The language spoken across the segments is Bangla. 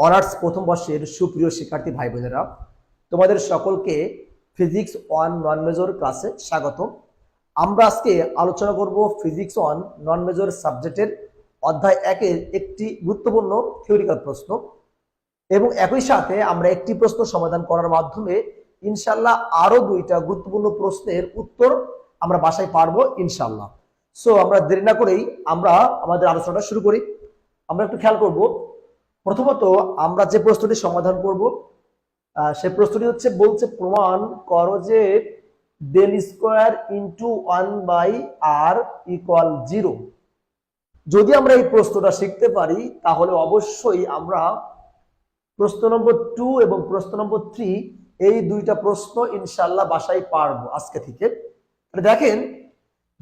অনার্স প্রথম বর্ষের সুপ্রিয় শিক্ষার্থী ভাই বোনেরা তোমাদের সকলকে ফিজিক্স ওয়ান নন মেজর ক্লাসে স্বাগত আমরা আজকে আলোচনা করব ফিজিক্স ওয়ান নন মেজর সাবজেক্টের অধ্যায় একের একটি গুরুত্বপূর্ণ থিওরিক্যাল প্রশ্ন এবং একই সাথে আমরা একটি প্রশ্ন সমাধান করার মাধ্যমে ইনশাল্লাহ আরও দুইটা গুরুত্বপূর্ণ প্রশ্নের উত্তর আমরা বাসায় পারব ইনশাল্লাহ সো আমরা দেরি না করেই আমরা আমাদের আলোচনাটা শুরু করি। আমরা একটু খেয়াল করব প্রথমত আমরা যে প্রশ্নটি সমাধান করব সে প্রশ্নটি হচ্ছে, বলছে, প্রমাণ করো যে del square into one by R equal zero যদি আমরা এই প্রশ্নটা শিখতে পারি, তাহলে অবশ্যই আমরা প্রশ্ন নম্বর টু এবং প্রশ্ন নম্বর থ্রি এই দুইটা প্রশ্ন ইনশাল্লাহ বাসায় পারব আজকে থেকে। দেখেন,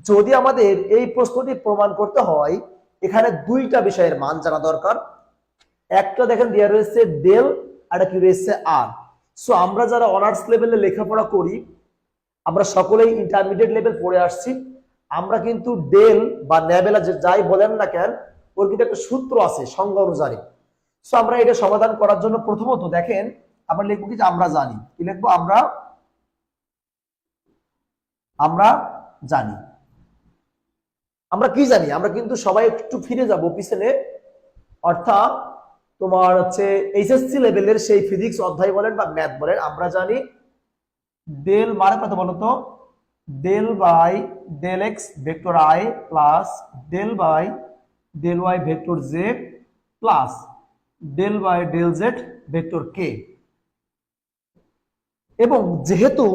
যদি আমাদের এই প্রশ্নটি প্রমাণ করতে হয়, এখানে দুইটা বিষয়ের মান জানা দরকার। একটা দেখেন দেওয়া রয়েছে ডেল আর কি রয়েছে আর সো আমরা যারা অনার্স লেভেলে লেখাপড়া করি, আমরা সকলেই ইন্টারমিডিয়েট লেভেল পড়ে আসছি। আমরা কিন্তু ডেল বা ন্যাবেলা যে যাই বলেন না কেন, ওর কিন্তু একটা সূত্র আছে, সংজ্ঞা অনুযায়ী সো আমরা এটা সমাধান করার জন্য প্রথমত দেখেন, আমরা লিখব কি আমরা জানি। কি লিখব? আমরা আমরা জানি। আমরা কি জানি? আমরা কিন্তু সবাই একটু ফিরে যাব পিছনে। অর্থাৎ তোমার হচ্ছে এইচএসসি লেভেলের সেই ফিজিক্স অধ্যায় বলেন বা ম্যাথ বলেন, আমরা জানি ডেল মানে কত বলতো del by del X vector I plus del by del Y vector Z plus del by del Z vector K এবং যেহেতু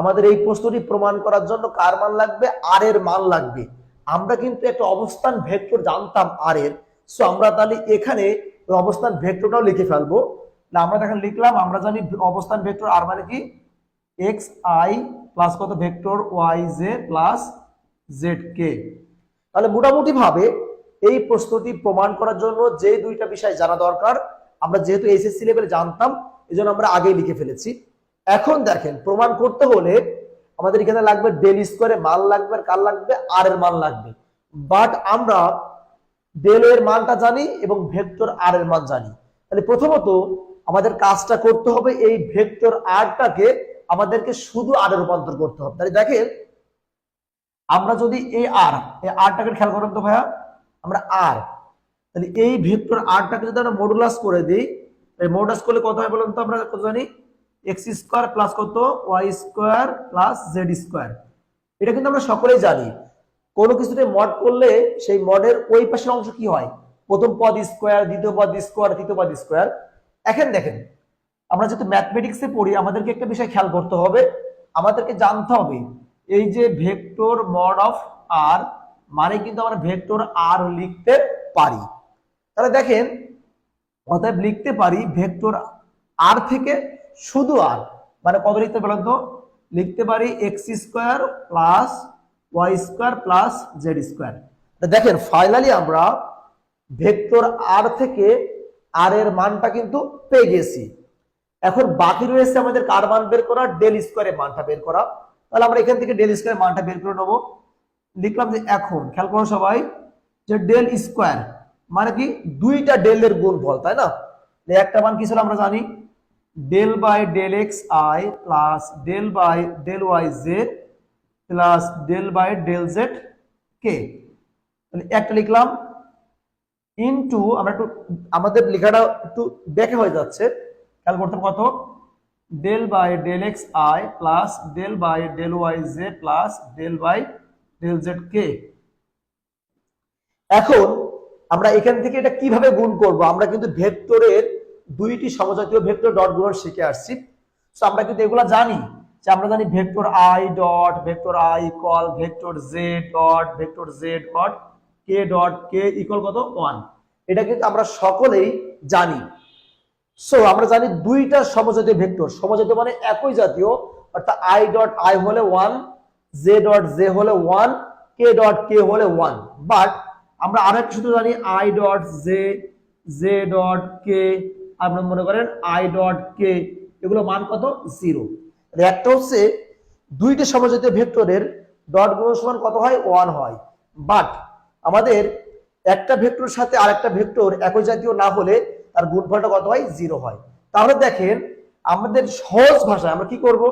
আমাদের এই প্রশ্নটি প্রমাণ করার জন্য কার মান লাগবে? আর এর মান লাগবে। আমরা কিন্তু একটা অবস্থান ভেক্টর জানতাম আর এর সো আমরা তাহলে এখানে অবস্থান ভেক্টরটাও লিখে ফেলব। না আমরা দেখেন লিখলাম, আমরা জানি অবস্থান ভেক্টর আর মানে কি? এক্স আই প্লাস কত? Vector Y J plus Z K তাহলে মোটামুটি ভাবে এই প্রশ্নটি প্রমাণ করার জন্য যে দুইটা বিষয় জানা দরকার, আমরা যেহেতু এসএসসি লেভেলে জানতাম এই জন্য আমরা আগেই লিখে ফেলেছি। এখন দেখেন, প্রমাণ করতে হলে আমাদের এখানে লাগবে ডেল স্কোয়ারে মান লাগবে আর কার লাগবে? আর এর মান লাগবে। বাট আমরা ডেল এর মানটা জানি এবং ভেক্টর আর এর মান জানি। তাহলে প্রথমত আমাদের কাজটা করতে হবে এই ভেক্টর আরটাকে আমাদেরকে শুধু আর রূপান্তর করতে হবে। তাহলে দেখেন, আমরা যদি এই আর এই আরটাকে খেয়াল করেন তো ভাইয়া, আমরা আর তাহলে এই ভেক্টর আরটাকে যদি আমরা মডুলাস করে দিই মডুলাস করলে কত হয় বলুন তো আমরা কত জানি? এক্স স্কোয়ার প্লাস কত? Y square plus Z square এটা কিন্তু আমরা সকলেই জানি। কোনো কিছুতে মড করলে সেই মডের ওই পাশের অংশ কি হয়? প্রথম পদ স্কোয়ার দ্বিতীয় পদ স্কোয়ার তৃতীয় পদ স্কোয়ার এখন দেখেন, আমরা যেহেতু ম্যাথমেটিক্সে পড়ি, আমাদেরকে একটা বিষয় খেয়াল করতে হবে। আমাদেরকে জানতে হবে, এই যে ভেক্টর মড অফ আর মানে কিন্তু আমরা ভেক্টর আর লিখতে পারি। তাহলে দেখেন, অতএব লিখতে পারি ভেক্টর আর থেকে শুধু আর মানে কত লিখতে বলেন তো লিখতে পারি X square plus Y square plus Z square দেখেন ফাইনালি আমরা ভেক্টর আর থেকে আর এর মানটা কিন্তু পেয়ে গেছি। এখন বাকি রয়েছে আমাদের কার মান বের করা? ডেল স্কোয়ারের মানটা বের করা। তাহলে আমরা এখান থেকে ডেল স্কোয়ারের মানটা বের করে নেব। লিখলাম যে এখন, খেয়াল করো সবাই, যে ডেল স্কোয়ার মানে কি? দুইটা ডেলের গুণফল, তাই না? একটা মান কি ছিল আমরা জানি? Del by del X I plus del by del Y Z plus del by del Z K তাহলে একটা লিখলাম ইনটু আমরা একটু, আমাদের লেখাটা একটু দেখে হয়ে যাচ্ছে। খেয়াল করতে কত? Del by del X I plus del by del Y Z plus del by del Z K এখন আমরা এখান থেকে এটা কীভাবে গুণ করব? আমরা কিন্তু ভেক্টরের দুইটি সমজাতীয় ভেক্টর ডট গুণন শিখে আসছি। তো আমরা কিন্তু এগুলা জানি। যে আমরা জানি vector I dot, vector I equal, vector J dot, vector J dot, K dot, K equal কত? ওয়ান। এটা কিন্তু আমরা সকলেই জানি। সো আমরা জানি দুইটা সমজাতীয় ভেক্টর। সমজাতীয় মানে একই জাতীয়, অর্থাৎ আই ডট আই হলে ওয়ান, জে ডট জে হলে ওয়ান, কে ডট কে হলে ওয়ান। বাট আমরা আরও একটা সূত্র জানি, i dot j j dot k, আপনার মনে করেন আই ডট কে এগুলো মান কত? জিরো। একটা হচ্ছে দুইটা সমজাতীয় ভেক্টরের ডট গুণ সমান কত হয়? ওয়ান হয়। বাট আমাদের একটা ভেক্টরের সাথে আরেকটা ভেক্টর একই জাতীয় না হলে তার গুণফলটা কত হয়? জিরো হয়। তাহলে দেখেন আমাদের সহজ ভাষায় আমরা কি করব?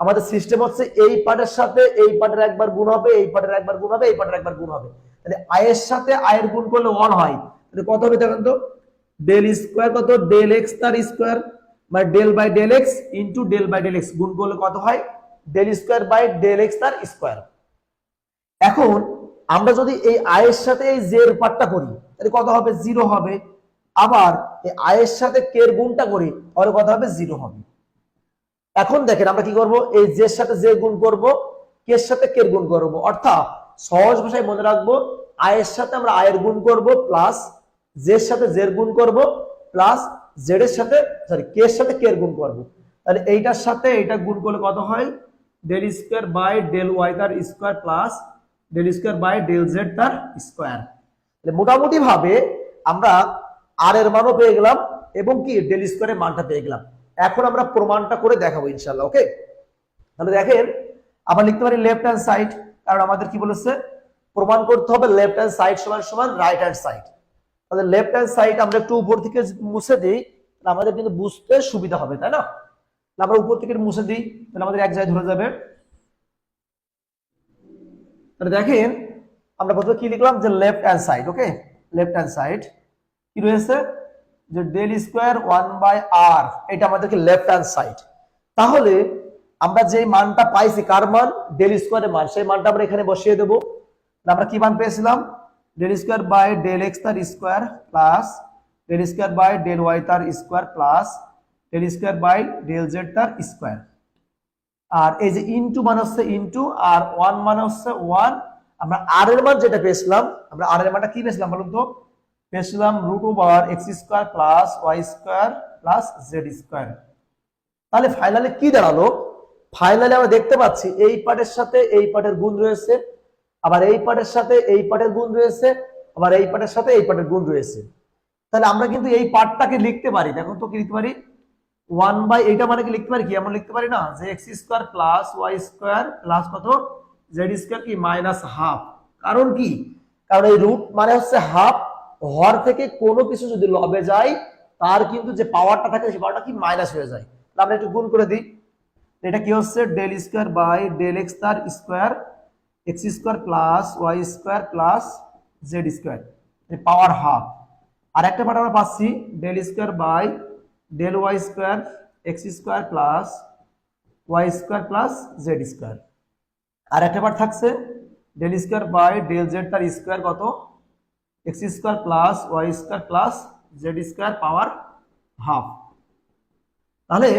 আমাদের সিস্টেম হচ্ছে এই পার্টের সাথে এই পার্টের একবার গুণ হবে, এই পার্টের একবার গুণ হবে, এই পার্টের একবার গুণ হবে। তাহলে আয়ের সাথে আয়ের গুণ করলে ওয়ান হয়। তাহলে কত হবে দেখেন তো? ডেল স্কোয়ার কত? ডেল এক্স তার স্কোয়ার মানে del by del x into del by del x গুণ করলে কত হয়? Del square by del x তার স্কোয়ার এখন আমরা যদি এই আয়ের সাথে এই জের পার্টটা করি, তাহলে কত হবে? জিরো হবে। আবার এই আয়ের সাথে কের গুণটা করি, তাহলে কত হবে? জিরো হবে। এখন দেখেন আমরা কি করব? এই জের সাথে জে গুণ করব কের সাথে কের গুণ করব। অর্থাৎ সহজ ভাষায় মনে রাখব আয়ের সাথে আমরা আয়ের গুণ করব প্লাস জের সাথে জের গুণ করব প্লাস জেড এর সাথে সরি কে এর সাথে কে এর গুণ করব। তাহলে এইটার সাথে এইটা গুণ করলে কত হয়? Del square by del y তার square plus del square by del z তার স্কোয়ার তাহলে মোটামুটি ভাবে আমরা আর এর মানও পেয়ে গেলাম এবং কি ডেল স্কোয়ারের মানটা পেয়ে গেলাম। এখন আমরা প্রমাণটা করে দেখাবো ইনশাল্লাহ ওকে তাহলে দেখেন আবার লিখতে পারি লেফট হ্যান্ড সাইড কারণ আমাদের কি বলেছে? প্রমাণ করতে হবে লেফট হ্যান্ড সাইড সমান সমান রাইট হ্যান্ড সাইড তাহলে লেফট হ্যান্ড সাইড আমরা একটু উপর থেকে মুছে দিই আমাদের কিন্তু বুঝতে সুবিধা হবে, তাই না? আমরা উপর থেকে মুছে দিই, তাহলে আমাদের এক জায়গায় ধরে যাবে। তাহলে দেখেন, আমরা প্রথমে কি লিখলাম? যে left hand side okay left hand side কি রয়েছে? যে ডেল স্কোয়ার ওয়ান বাই আর এটা আমাদেরকে লেফট হ্যান্ড সাইড তাহলে আমরা যে মানটা পাইছি, কার মান? ডেল স্কোয়ারের মান। সেই মানটা আমরা এখানে বসিয়ে দেবো। আমরা কি মান পেয়েছিলাম? Del square by del x তার square plus del square by del y তার square plus del square by del z তার স্কোয়ার আর এই যে ইনটু মানে হচ্ছে ইনটু আর ওয়ান মানে হচ্ছে ওয়ান আমরা আর এর মান যেটা পেয়েছিলাম, আমরা আর এর মানটা কি পেয়েছিলাম বলুন তো? পেয়েছিলাম root over x square plus y square plus z square তাহলে ফাইনালে কি দাঁড়াল? ফাইনালে আমরা দেখতে পাচ্ছি এই পার্টের সাথে এই পার্টের গুণ রয়েছে আবার এই পার্টের সাথে এই পার্টের গুণ রয়েছে, আবার এই পার্টের সাথে এই পার্টের গুণ রয়েছে। তাহলে আমরা কিন্তু এই পার্টটাকে লিখতে পারি। দেখো তো কি লিখতে পারি? ওয়ান বাই এইটা মানে কি লিখতে পারি? কি এমন লিখতে পারি না? যে x square plus y square plus কত? জেড স্কোয়ার কি? মাইনাস হাফ কারণ কি? কারণ এই রুট মানে হচ্ছে হাফ হর থেকে কোনো কিছু যদি লবে যায়, তার কিন্তু যে পাওয়ারটা থাকে, সেই পাওয়ারটা কি? মাইনাস হয়ে যায়। তাহলে আমরা একটু গুণ করে দিই। এটা কি হচ্ছে? Del square by del x তার square x square plus y square plus z square power half আর একটা পার্ট আমরা পাচ্ছি del square by del y square x square plus y square plus z square আর একটা পার্ট থাকছে del square by del z তার স্কোয়ার কত? X square plus y square plus z square power half তাহলে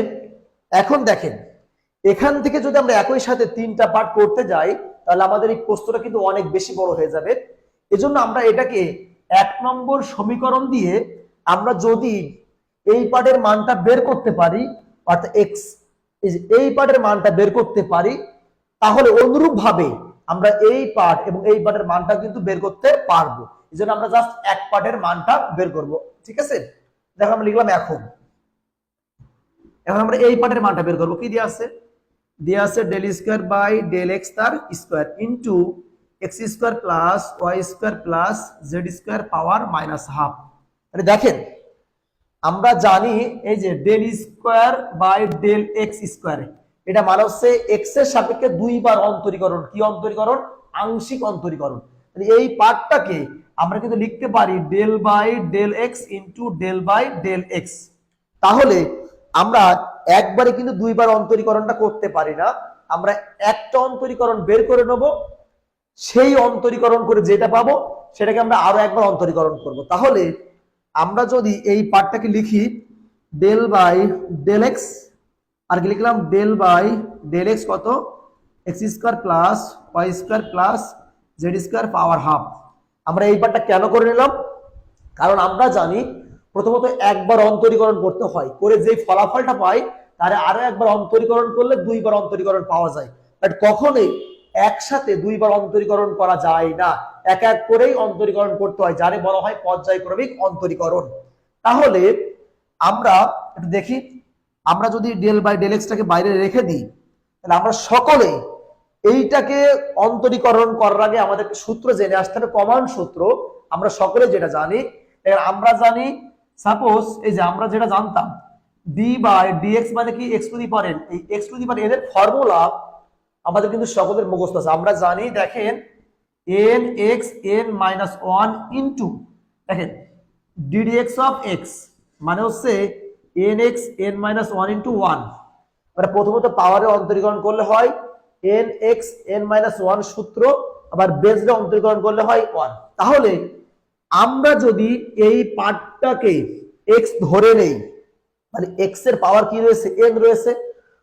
এখন দেখেন, এখান থেকে যদি আমরা একই সাথে তিনটা পার্ট করতে যাই তাহলে আমাদের এই প্রশ্নটা কিন্তু অনেক বেশি বড় হয়ে যাবে। এজন্য আমরা এটাকে এক নম্বর সমীকরণ দিয়ে আমরা যদি এই পার্টের মানটা বের করতে পারি, অর্থাৎ এক্স এই পার্টের মানটা বের করতে পারি, তাহলে অনুরূপ ভাবে আমরা এই পার্ট এবং এই পার্টের মানটা কিন্তু বের করতে পারব। এই জন্য আমরা জাস্ট এক পার্টের মানটা বের করব, ঠিক আছে? দেখো, আমরা লিখলাম এখন। এখন আমরা এই পার্টের মানটা বের করব। কি দিয়ে আছে? দিয়ে আছে del square by del x তার square into x square plus y square plus z square power minus half তাহলে দেখেন, আমরা জানি এই যে del square by del x square এটা মানে হচ্ছে এক্সের সাপেক্ষে দুইবার অন্তরীকরণ। কি অন্তরীকরণ? আংশিক অন্তরীকরণ। এই পার্টটাকে আমরা কিন্তু লিখতে পারি del by del x into del by del x তাহলে আমরা একবারে কিন্তু দুইবার অন্তরীকরণটা করতে পারি না। আমরা একটা অন্তরীকরণ বের করে নেব, সেই অন্তরীকরণ করে যেটা পাবো সেটাকে আমরা আরও একবার অন্তরীকরণ করব। তাহলে আমরা যদি এই পার্টটাকে লিখি ডেল বাই ডেল এক্স আর কি লিখলাম? ডেল বাই ডেল এক্স কত? X square plus y square plus z square power half আমরা এই পার্টটা কেন করে নিলাম? কারণ আমরা জানি প্রথমত একবার অন্তরীকরণ করতে হয়, করে যে ফলাফলটা পাই তারে আরও একবার অন্তরীকরণ করলে দুইবার অন্তরীকরণ পাওয়া যায়। বাট কখনোই একসাথে দুইবার অন্তরীকরণ করা যায় না। এক এক করেই অন্তরীকরণ করতে হয়, যারে বলা হয় পর্যায়ক্রমিক অন্তরীকরণ। তাহলে আমরা একটু দেখি, আমরা যদি ডেল বাই ডেল এক্সটাকে বাইরে রেখে দিই, তাহলে আমরা সকলে এইটাকে অন্তরীকরণ করার আগে আমাদের সূত্র জেনে আসতে হবে কমান সূত্র, আমরা সকলে যেটা জানি আমরা জানি সাপোজ এই যে আমরা যেটা জানতাম ডি বাই ডিএক্স মানে কি x to the power n এই x to the power n এর ফর্মুলা আমাদের কিন্তু সকলের মুখস্থ আছে। আমরা জানি, দেখেন n x n minus one into দেখেন d d x of x মানে হচ্ছে n x n minus one into one মানে প্রথমত পাওয়ারে অন্তরীকরণ করলে হয় n x n minus one সূত্র, আবার বেসরে অন্তরীকরণ করলে হয় ওয়ান তাহলে আমরা যদি এই পার্টটাকে এক্স ধরে নেই মানে এক্সের পাওয়ার কি রয়েছে? এন রয়েছে।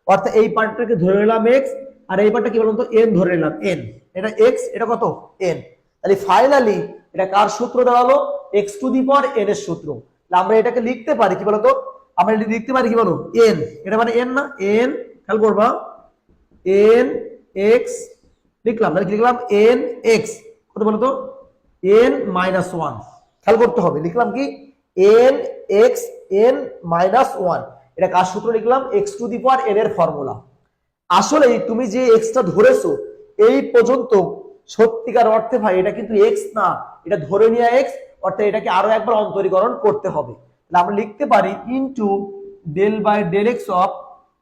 অর্থাৎ এই পার্টটাকে ধরে নিলাম এক্স আর এই পার্টটা কি বলুন তো? এন ধরে নিলাম এন এটা এক্স এটা কত? এন তাহলে ফাইনালি এটা কার সূত্র দাঁড়াল? X to the power n এর সূত্র। আমরা এটাকে লিখতে পারি কি বলতো? আমরা এটা লিখতে পারি কি বলো এন এটা মানে এন না? এন খেয়াল করবা। এন এক্স লিখলাম। তাহলে লিখলাম? এন এক্স কত বলতো? এন মাইনাস ওয়ান খেয়াল করতে হবে, লিখলাম কি? N x n minus one এটা কার সূত্র লিখলাম? X to the power n এর ফর্মুলা আসলে তুমি যে এক্সটা ধরেছো, এই পর্যন্ত সত্যিকার অর্থে ভাই, এটা কিন্তু এক্স না। এটা ধরে নিয়ে এক্স অর্থাৎ এটাকে আরও একবার অন্তরীকরণ করতে হবে। তাহলে আমরা লিখতে পারি into del by del x of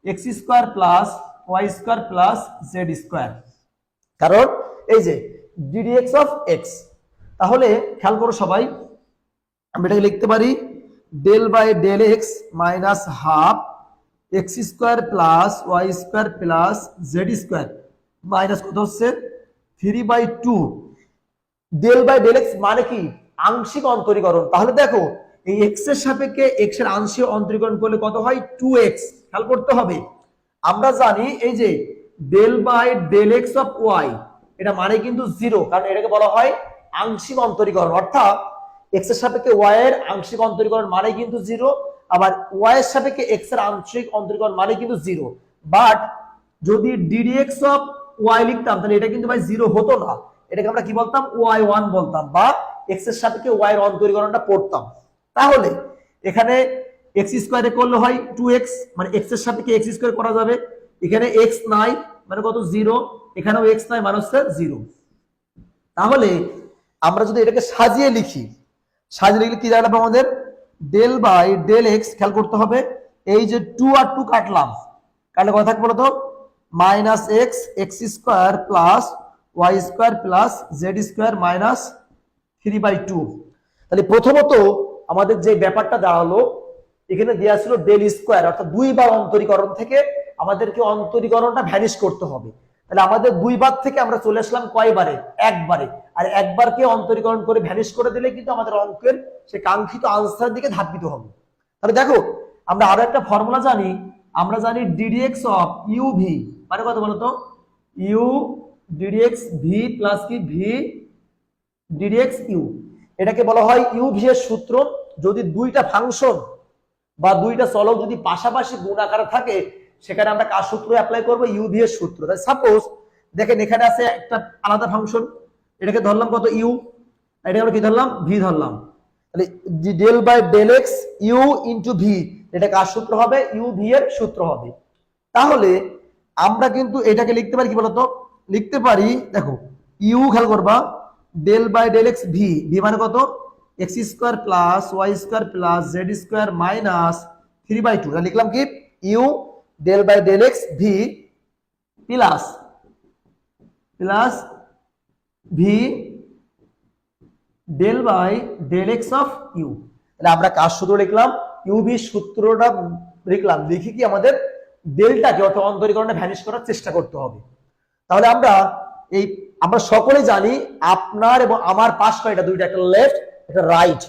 x square plus y square plus z square কারণ এই যে ডিডি এক্স অফ এক্স তাহলে খেয়াল করো সবাই, আমি এটাকে লিখতে পারি del by del x minus half x square plus y square plus z square minus কত হচ্ছে? Three by two del by del x মানে কি? আংশিক অন্তরীকরণ। তাহলে দেখো, এই এক্সের সাপেক্ষে এক্সের আংশিক অন্তরীকরণ করলে কত হয়? টু এক্স খেয়াল করতে হবে। আমরা জানি এই যে del by del x of y এটা মানে কিন্তু জিরো কারণ এটাকে বলা হয় আংশিক অন্তরীকরণ, অর্থাৎ এক্সের সাপেক্ষে ওয়াই এর আংশিক অন্তরীকরণ মানে কিন্তু জিরো আবার ওয়াই এর সাপেক্ষে এক্সের আংশিক অন্তরীকরণ মানে কিন্তু জিরো বাট যদি d d x of y লিখতাম, তাহলে এটা কিন্তু ভাই জিরো হতো না। এটাকে আমরা কি বলতাম? ওয়াই ওয়ান বলতাম, বা এক্সের সাপেক্ষে ওয়াই এর অন্তরীকরণটা পড়তাম। তাহলে এখানে এক্স স্কোয়ারে করলে হয় টু এক্স মানে এক্সের সাপেক্ষে এক্স স্কোয়ার করা যাবে। এখানে এক্স নাই মানে কত? জিরো এখানেও এক্স নাই মানে হচ্ছে জিরো তাহলে আমরা যদি এটাকে সাজিয়ে লিখি, সাজিয়ে লিখলে কি দাঁড়াবে আমাদের? ডেল বাই ডেল এক্স খেয়াল করতে হবে, এই যে টু আর টু কাটলাম, কাটলে কথা থাকবে বলতো? Minus x x square plus y square plus z square minus three by two তাহলে প্রথমত আমাদের যে ব্যাপারটা দাঁড়াল, এখানে দেওয়া ছিল ডেল স্কোয়ার অর্থাৎ দুইবার অন্তরীকরণ থেকে আমাদেরকে অন্তরীকরণটা ভ্যানিশ করতে হবে। তাহলে আমাদের দুইবার থেকে আমরা চলে আসলাম কয়বারে? একবারে। আর একবারকে অন্তরীকরণ করে ভ্যানিশ করে দিলে কিন্তু আমাদের অঙ্কের সে কাঙ্ক্ষিত আনসার দিকে ধাপিত হবে। তাহলে দেখো, আমরা আরও একটা ফর্মুলা জানি, আমরা জানি ডিডিএক্স অফ ইউ ভি মানে কত বলতো? U d d x v plus কি? V d d x u এটাকে বলা হয় ইউ ভি এর সূত্র। যদি দুইটা ফাংশন বা দুইটা চলক যদি পাশাপাশি গুণ আকারে থাকে সেখানে আমরা কার সূত্র অ্যাপ্লাই করব? ইউ এর সূত্র। তাই সাপোজ দেখেন এখানে আছে একটা আলাদা ফাংশন এটাকে ধরলাম কত? ইউ এটা আমরা কি ধরলাম? ভি ধরলাম। তাহলে del by del x u into v এটা কার সূত্র হবে? ইউ ভি এর সূত্র হবে। তাহলে আমরা কিন্তু এটাকে লিখতে পারি কি বলতো? লিখতে পারি, দেখো ইউ খেয়াল করবা del by del x v v মানে কত? X square plus y square plus z square minus three by two লিখলাম কি? U del by del x v plus plus v del by del x of u তাহলে আমরা কার সূত্র লিখলাম? ভি সূত্রটা লিখলাম। লিখি কি আমাদের ডেলটাকে অর্থাৎ অন্তরীকরণে ভ্যানিশ করার চেষ্টা করতে হবে। তাহলে আমরা এই, আমরা সকলে জানি আপনার এবং আমার পাশ কয়টা? দুইটা, একটা লেফট একটা রাইট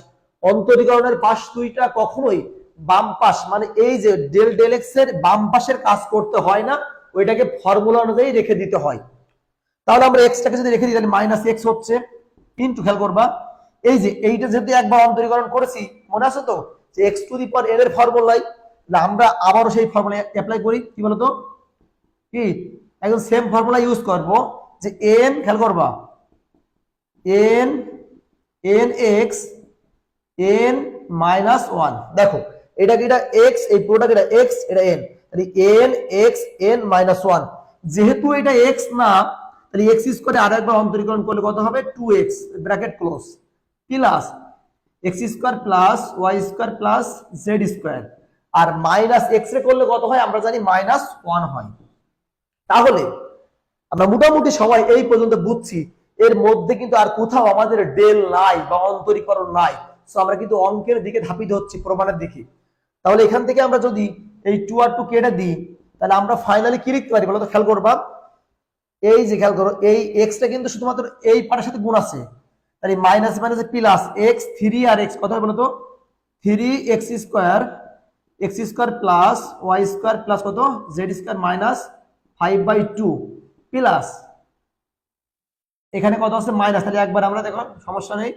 অন্তরীকরণের পাশ দুইটা কখনোই বাম পাশ মানে এই যে ডেল ডেল এক্সের বাম পাশের কাজ করতে হয় না, ওইটাকে ফর্মুলা অনুযায়ী রেখে দিতে হয়। তাহলে আমরা এক্সটাকে যদি রেখে দিই, তাহলে মাইনাস এক্স হচ্ছে। কিন্তু খেয়াল করবা, এই যে এইটা যেহেতু একবার অন্তরীকরণ করেছি, মনে আছে তো? যে এক্স টু দি পাওয়ার এর ফর্মুলাই আমরা আবারও সেই ফর্মুলা অ্যাপ্লাই করি, কি বলতো? কি? একদম সেম ফর্মুলা ইউজ করব, যে এন খেয়াল করবা n n x n minus one দেখো এটা কি, এটা এক্স এই পুরোটা কি, এটা এক্স এটা এন তাহলে n x n minus one যেহেতু এটা এক্স না, তাহলে এক্স স্কোয়ারে আর একবার অন্তরীকরণ করলে কত হবে? Two x bracket close plus x square plus y square plus z square আর মাইনাস এক্স রে করলে কত হয়? আমরা জানি মাইনাস ওয়ান হয়। তাহলে আমরা মোটামুটি সবাই এই পর্যন্ত বুঝছি, এর মধ্যে কিন্তু আর কোথাও আমাদের ডেল নাই বা অন্তরীকরণ নাই। সো আমরা কিন্তু অঙ্কের দিকে ধাপিত হচ্ছি, প্রমাণের দিকে। তাহলে এখান থেকে আমরা যদি এই টু আর টু কেটে দিই, তাহলে আমরা ফাইনালি কি লিখতে পারি বলো তো খেয়াল করবা। এই যে খেয়াল করো, এই এক্সটা কিন্তু শুধুমাত্র এই পাটের সাথে গুণ আছে। তাহলে মাইনাস মাইনাসে প্লাস এক্স থ্রি আর এক্স কত হয় বলো তো three x square x square plus y square plus কত? Z square minus five by two plus এখানে কত আছে? মাইনাস তাহলে একবার আমরা দেখো, সমস্যা নেই।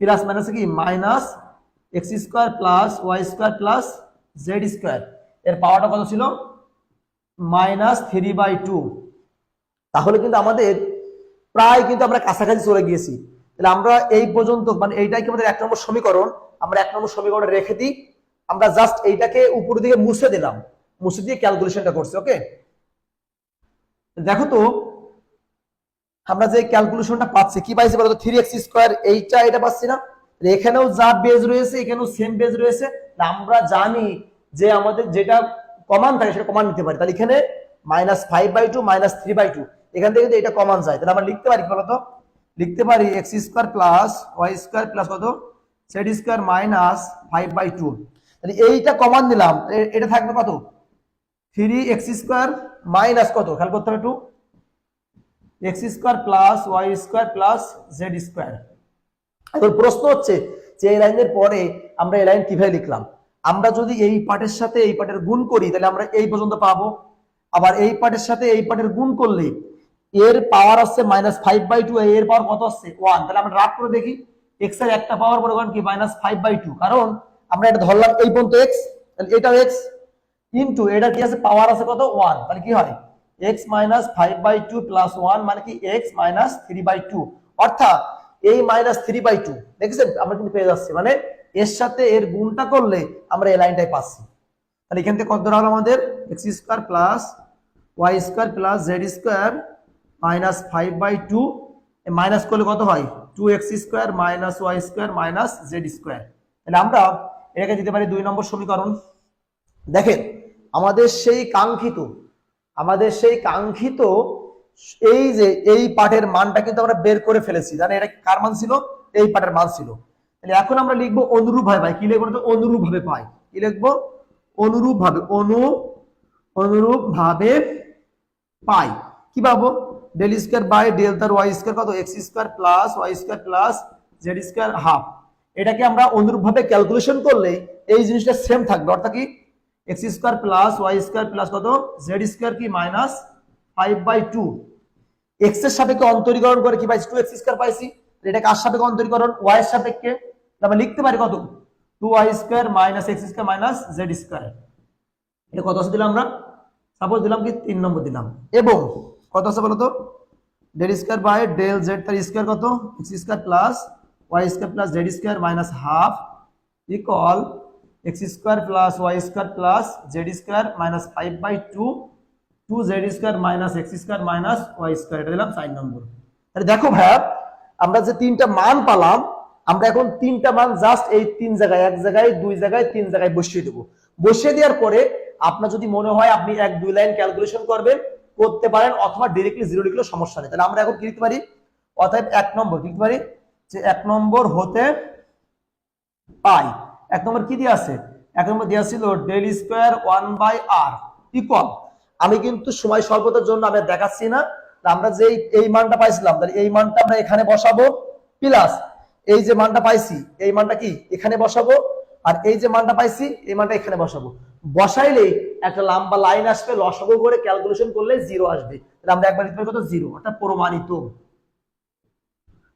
প্লাস মাইনাস কি? Minus x square plus y square plus z square এর পাওয়ারটা কত ছিল? মাইনাস থ্রি বাই টু তাহলে কিন্তু আমাদের প্রায় কিন্তু আমরা কাছাকাছি চলে গিয়েছি। তাহলে আমরা এই পর্যন্ত মানে এইটাই কি আমাদের এক নম্বর সমীকরণ? আমরা এক নম্বর সমীকরণে রেখে দিই। আমরা জাস্ট এইটাকে উপর দিকে মুছে দিলাম। মুছে দিয়ে ক্যালকুলেশনটা করছি ওকে দেখো তো, আমরা যে ক্যালকুলেশনটা পাচ্ছি, কি পাইছি বলতো? থ্রি এক্স স্কোয়ার এইটা, এটা পাচ্ছি না? এখানেও যা বেজ রয়েছে, এখানেও সেম বেজ রয়েছে। আমরা জানি যে আমাদের যেটা কমান থাকে, সেটা কমান নিতে পারি। তাহলে এখানে minus five by two minus three by two এখান থেকে এটা কমান যায়, তাহলে আমরা লিখতে পারি বলতো? লিখতে পারি x square plus y square plus কত? Z square minus five by two তাহলে এইটা কমান দিলাম এটা থাকবে কত? থ্রি এক্স স্কোয়ার মাইনাস কত? খেয়াল করতে হবে একটু। X square plus y square plus z square এখন প্রশ্ন হচ্ছে যে এই লাইনের পরে আমরা এই লাইন কীভাবে লিখলাম? আমরা যদি এই পার্টের সাথে এই পার্টের গুণ করি, তাহলে আমরা এই পর্যন্ত পাবো। আবার এই পার্টের সাথে এই পার্টের গুণ করলে এর পাওয়ার আসছে মাইনাস ফাইভ বাই টু এর পাওয়ার কত আসছে? ওয়ান তাহলে আমরা রাগ করে দেখি। এক্সের একটা পাওয়ার পরে কি? মাইনাস ফাইভ বাই টু কারণ আমরা এটা ধরলাম এই পর্যন্ত এক্স তাহলে এটাও এক্স ইন্টু এটা কি আছে? পাওয়ার আছে কত? ওয়ান তাহলে কি হয়? X minus five by two plus one মানে কি? X minus three by two অর্থাৎ এই মাইনাস থ্রি বাই টু দেখেছেন? আমরা কিন্তু পেয়ে যাচ্ছি। মানে এর সাথে এর গুণটা করলে আমরা এই লাইনটাই পাচ্ছি। তাহলে এখান থেকে কত হলো আমাদের? X square plus y square plus z square minus five by two minus করলে কত হয়? Two x square minus y square minus z square তাহলে আমরা এটাকে দিতে পারি দুই নম্বর সমীকরণ। দেখেন, আমাদের সেই কাঙ্ক্ষিত, আমাদের সেই কাঙ্ক্ষিত এই যে, এই পাঠের মানটা কিন্তু আমরা বের করে ফেলেছি। জানেন এটা কার মান ছিল? এই পাঠের মান ছিল। তাহলে এখন আমরা লিখব অনুরূপ ভাবে। ভাই, কি লিখব অনুরূপ ভাবে পাই। কি লিখব? অনুরূপ ভাবে, অনু, অনুরূপ ভাবে পাই। কি পাবো? ডেল স্কোয়ার বাই ডেল তার ওয়াই স্কোয়ার কত? X square plus y square plus z square half এটাকে আমরা অনুরূপ ভাবে ক্যালকুলেশন করলে এই জিনিসটা সেম থাকবে। অর্থাৎ কি? X square plus y square plus কত? জেড স্কোয়ার কি? মাইনাস ফাইভ বাই টু এক্সের সাপেক্ষে অন্তরীকরণ করে কি পাইছি? টু এক্স স্কোয়ার পাইছি। এটা কার সাপেক্ষে অন্তরীকরণ? ওয়াই এর সাপেক্ষে। আমরা লিখতে পারি কত? Two y square minus x square minus z square এটা কত দিলাম আমরা? সাপোজ দিলাম কি? তিন নম্বর দিলাম। এবং কত আছে বলতো? Del square by del z তার স্কোয়ার কত? X square plus y square plus z square minus half equal x square plus y square plus z square minus five by two two z square minus x square minus y এটা দিলাম চার নম্বর। তাহলে দেখো ভাইয়া, আমরা যে তিনটা মান পালাম, আমরা এখন তিনটা মান জাস্ট এই তিন জায়গায়, এক জায়গায়, দুই জায়গায়, তিন জায়গায় বসিয়ে দেবো। বসিয়ে দেওয়ার পরে আপনার যদি মনে হয় আপনি এক, দুই লাইন ক্যালকুলেশন করবেন, করতে পারেন অথবা ডিরেক্টলি জিরো লিখলেও সমস্যা নেই। তাহলে আমরা এখন কি লিখতে পারি? অতএব এক নম্বর লিখতে পারি? যে এক নম্বর হতে পাই। এক নম্বর কি দিয়ে আছে? এক নম্বর দেওয়া ছিল del square one by r equal আমি কিন্তু সময় স্বল্পতার জন্য আমি দেখাচ্ছি না। আমরা যে এই মানটা পাইছিলাম, তাহলে এই মানটা আমরা এখানে বসাবো প্লাস এই যে মানটা পাইছি, এই মানটা কি? এখানে বসাবো, আর এই যে মানটা পাইছি, এই মানটা এখানে বসাবো। বসাইলে একটা লম্বা লাইন আসবে, লসাগু করে ক্যালকুলেশন করলে জিরো আসবে। আমরা একবার লিখতে জিরো অর্থাৎ প্রমাণিত।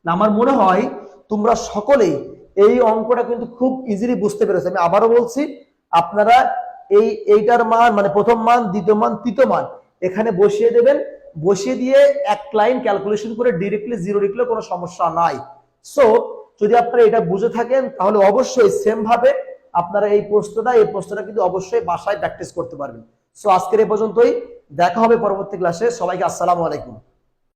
আমার মনে হয় তোমরা সকলেই এই অঙ্কটা কিন্তু খুব ইজিলি বুঝতে পেরেছ। আমি আবারও বলছি, আপনারা এই এইটার মান মানে প্রথম মান, দ্বিতীয় মান, তৃতীয় মান, এখানে বসিয়ে দেবেন। বসিয়ে দিয়ে এক লাইন ক্যালকুলেশন করে ডিরেক্টলি জিরো লিখলে কোনো সমস্যা নাই। সো যদি আপনারা এটা বুঝে থাকেন, তাহলে অবশ্যই সেম ভাবে আপনারা এই প্রশ্নটা এই প্রশ্নটা কিন্তু অবশ্যই বাসায় প্র্যাকটিস করতে পারবেন। সো আজকের এই পর্যন্তই। দেখা হবে পরবর্তী ক্লাসে সবাইকে আসসালামু আলাইকুম।